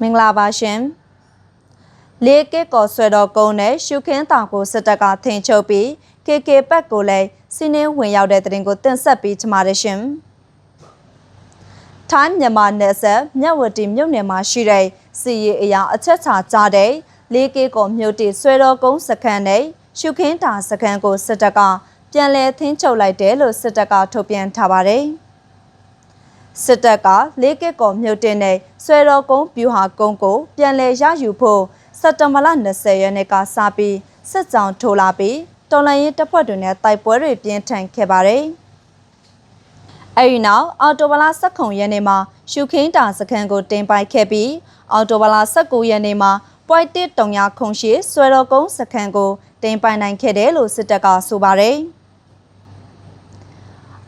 မင်္ဂလာပါရှင်လေးကစ်ကော်ဆွဲတော်ကုန်းနဲ့ရှုခင်းတာကိုစစ်တပ်ကထင်ချုပ်ပြီး KK ပတ်ကိုလည်းစီးနှင်းဝင်ရောက်တဲ့တဲ့တင်ကိုတင်ဆက်ပေးချမှာတယ်ရှင်ထိုင်းမြန်မာနယ်စပ်မြဝတီမြို့နယ်မှာရှိတဲ့စီရီအရာအချက်ချာကြတဲ့လေးကစ်ကော်မြို့တီဆွဲတော်ကုန်းစခန်းနဲ့ရှုခင်းတာစခန်းကိုစစ်တပ်ကပြန်လည်ထင်းချုပ်လိုက်တယ်လို့စစ်တပ်ကထုတ်ပြန်ထားပါတယ်။ စစ်တပ်ကလေးကစ်ကော်မြုပ်တင်တဲ့ဆွဲတော်ကုန်းပြူဟာကုန်းကိုပြန်လည်ရယူဖို့စက်တဘာလ20ရက်နေ့ကစပြီးစစ်ကြောင်ထိုးလာပြီးတော်လန်ရေးတပ်ဖွဲ့တွေနဲ့တိုက်ပွဲတွေပြင်းထန်ခဲ့ပါတယ်။အဲဒီနောက်အော်တိုဘလာ19ရက်နေ့မှာရှုခင်းတာစခန်းကိုတင်ပိုက်ခဲ့ပြီးအော်တိုဘလာ19ရက်နေ့မှာပွိုက်တစ်တုံရခုံရှိဆွဲတော်ကုန်းစခန်းကိုတင်ပိုင်နိုင်ခဲ့တယ်လို့စစ်တပ်ကဆိုပါတယ်။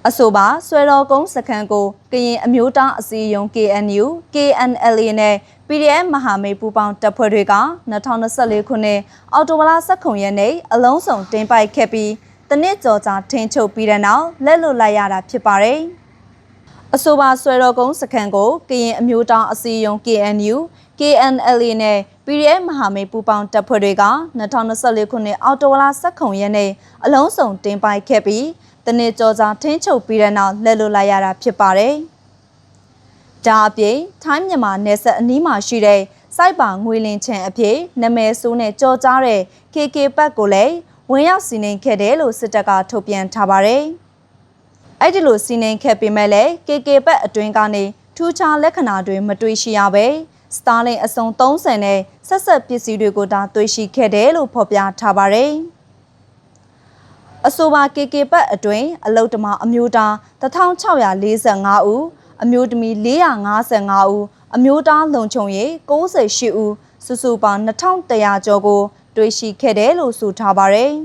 အဆိုပါဆွဲတော်ကုန်းစခန်းကိုကရင်အမျိုးသားအစည်းအရုံး KNU KNLA နဲ့ PDF မဟာမိတ်ပူးပေါင်းတပ်ဖွဲ့တွေက2024ခုနှစ်အောက်တိုဘာလ19ရက်နေ့အလုံးစုံတင်ပိုက်ခဲ့ပြီးတနစ်ကြော်ကြာထင်းချုပ်ပြီးတဲ့နောက်လက်လွတ်လိုက်ရတာဖြစ်ပါတယ်။အဆိုပါဆွဲတော်ကုန်းစခန်းကိုကရင်အမျိုးသားအစည်းအရုံး KNU KNLA နဲ့ PDF မဟာမိတ်ပူးပေါင်းတပ်ဖွဲ့တွေက2024ခုနှစ်အောက်တိုဘာလ19ရက်နေ့အလုံးစုံတင်ပိုက်ခဲ့ပြီး တနေ့ကြောကြာထင်းချုပ်ပြီးတဲ့နောက်လက်လွတ်လိုက်ရတာဖြစ်ပါတယ်။ဒါအပြင်ထိုင်းမြန်မာနယ်စပ်အနီးမှာရှိတဲ့စိုက်ပါငွေလင်ချန်အဖြစ်နာမည်ဆိုးနဲ့ကြော်ကြားတဲ့ KK ပတ်ကိုလည်းဝင်ရောက်စီးနှင်ခဲ့တယ်လို့စစ်တပ်ကထုတ်ပြန်ထားပါတယ်။အဲ့ဒီလိုစီးနှင်ခဲ့ပေမဲ့လည်း KK ပတ်အတွင်းကနေထူးခြားလက္ခဏာတွေမတွေ့ရှိရပဲစတာလင်အစုံ30နဲ့ဆက်ဆက်ပစ္စည်းတွေကိုဒါတွေ့ရှိခဲ့တယ်လို့ဖော်ပြထားပါတယ်။ အဆိုပါ KK ပတ်အတွင်းအလုတ်တမအမျိုးသား1645ဦးအမျိုးသမီး455ဦးအမျိုးသားလုံခြုံရေး98ဦးစုစုပေါင်း2100ကျော်ကို တွေ့ရှိခဲ့တယ်လို့ဆိုထားပါတယ်။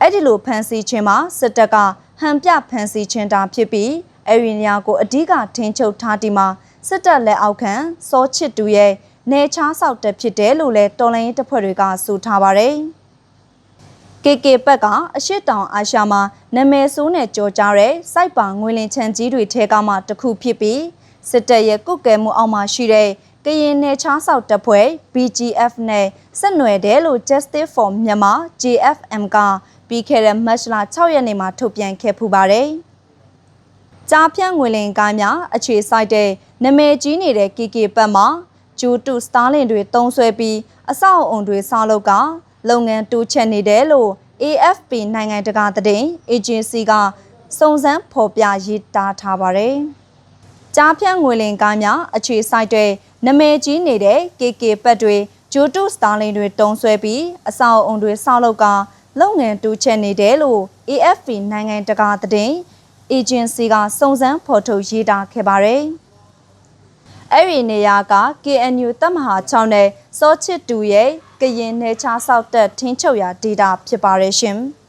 အဲ့ဒီလိုဖမ်းဆီးခြင်းမှာစစ်တပ်ကဟန်ပြဖမ်းဆီးခြင်းတာဖြစ်ပြီးအဲ့ဒီနေရာကိုအဓိကထင်းချုပ်ထားဒီမှာစစ်တပ်လက်အောက်ခံစောချစ်တူရဲ့နေချားဆောက်တက်ဖြစ်တယ်လို့လည်းတော်လိုင်းတပ်ဖွဲ့တွေကဆိုထားပါတယ်။ KK ဘက်ကအရှိတောင်အာရှမှာနာမည်ဆိုးနဲ့ကြော်ကြားတဲ့စိုက်ပါငွေလင်ချန်ကြီးတွေထဲကမှတစ်ခုဖြစ်ပြီးစစ်တပ်ရဲ့ကုတ်ကဲမှုအောက်မှာရှိတဲ့ကရင်နယ်ချားဆောက်တပ်ဖွဲ့ BGF နဲ့ဆက်နွယ်တယ်လို့ Justice for Myanmar JFM ကပြီးခဲ့တဲ့မတ်လ6ရက်နေ့မှာထုတ်ပြန်ခဲ့ပူပါတယ်။ကြားဖြန့်ငွေလင်ကားများအခြေစိုက်တဲ့နာမည်ကြီးနေတဲ့ KK ဘက်မှာဂျူတူစတားလင်တွေတုံးဆွဲပြီးအဆောက်အုံတွေဆောက်လုပ်က လုပ်ငန်းတိုးချက်နေတယ်လို့ AFP နိုင်ငံတကာသတင်းအေဂျင်စီကစုံစမ်းဖော်ပြရေးသားထားပါတယ်။ကြားဖြန့်ငွေလင်ကားများအခြေစိုက်တဲ့နမဲကြီးနေတဲ့ KK ပတ်တွေဂျိုတုစတာလင်တွေတုံးဆွဲပြီးအဆောက်အုံတွေဆောက်လုပ်ကလုပ်ငန်းတိုးချက်နေတယ်လို့ AFP နိုင်ငံတကာသတင်းအေဂျင်စီကစုံစမ်းဖော်ထုတ်ရေးသားခဲ့ပါတယ်။ အဲ့ဒီနေရာက KNU တပ်မဟာ6နဲ့စောချစ်တူရဲ့ကရင်နယ်ခြားဆောက်တက်ထင်းချုပ်ရာဒေတာဖြစ်ပါရဲ့ရှင်။